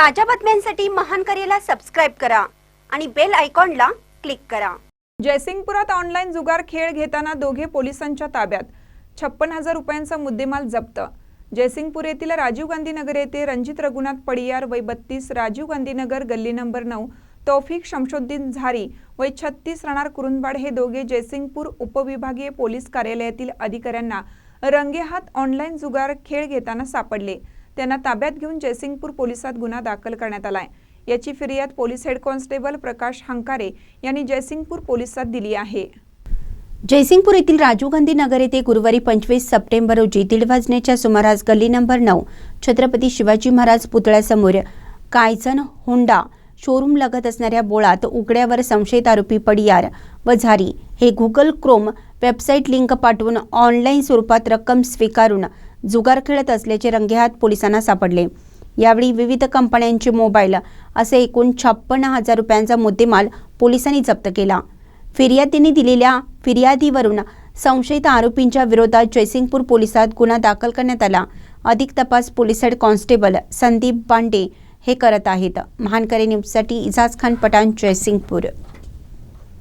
ताज्या बातम्यांसाठी महान करेला सबस्क्राईब करा आणि बेल आयकॉनला क्लिक करा. जयसिंगपुरात ऑनलाईन जुगार खेळ घेताना दोघे पोलिसांच्या ताब्यात. छप्पन हजार रुपयांचा मुद्देमाल जप्त. जयसिंगपूर येथील राजीव गांधीनगर येथे रणजित रघुनाथ पडियार वय बत्तीस राजीव गांधीनगर गल्ली नंबर नऊ तौफिक शमशुद्दीन झारी वय छत्तीस राहणार कुरुंदवाड हे दोघे जयसिंगपूर उपविभागीय पोलीस कार्यालयातील अधिकाऱ्यांना रंगेहात ऑनलाईन जुगार खेळ घेताना सापडले. त्यांना ताब्यात घेऊन जयसिंगपूर पोलिसात गुन्हा दाखल करण्यात आला आहे याची फिर्याद police head constable Prakash Hankare यांनी जयसिंगपूर पोलिसात दिली आहे. जयसिंगपूर येथील राजीव गांधी नगर येथे गुरुवारी पंचवीस सप्टेंबर रोजी दीड वाजण्याच्या सुमारास गल्ली नंबर नऊ छत्रपती शिवाजी महाराज पुतळ्यासमोर कायचन होंडा शोरूम लगत असणाऱ्या बोळात उघड्यावर संशयित आरोपी पडियार व झारी हे गुगल क्रोम वेबसाईट लिंक पाठवून ऑनलाईन स्वरूपात रक्कम स्वीकारून जुगार खेळत असल्याचे रंगेहात पोलिसांना सापडले. यावेळी विविध कंपन्यांचे मोबाईल असे एकूण छप्पन्न हजार रुपयांचा मुद्देमाल पोलिसांनी जप्त केला. फिर्यादींनी दिलेल्या फिर्यादीवरून संशयित आरोपींच्या विरोधात जयसिंगपूर पोलिसात गुन्हा दाखल करण्यात आला. अधिक तपास police head constable Sandeep Bande हे करत आहेत. महानकरे न्यूजसाठी इजाज खान पठाण जयसिंगपूर.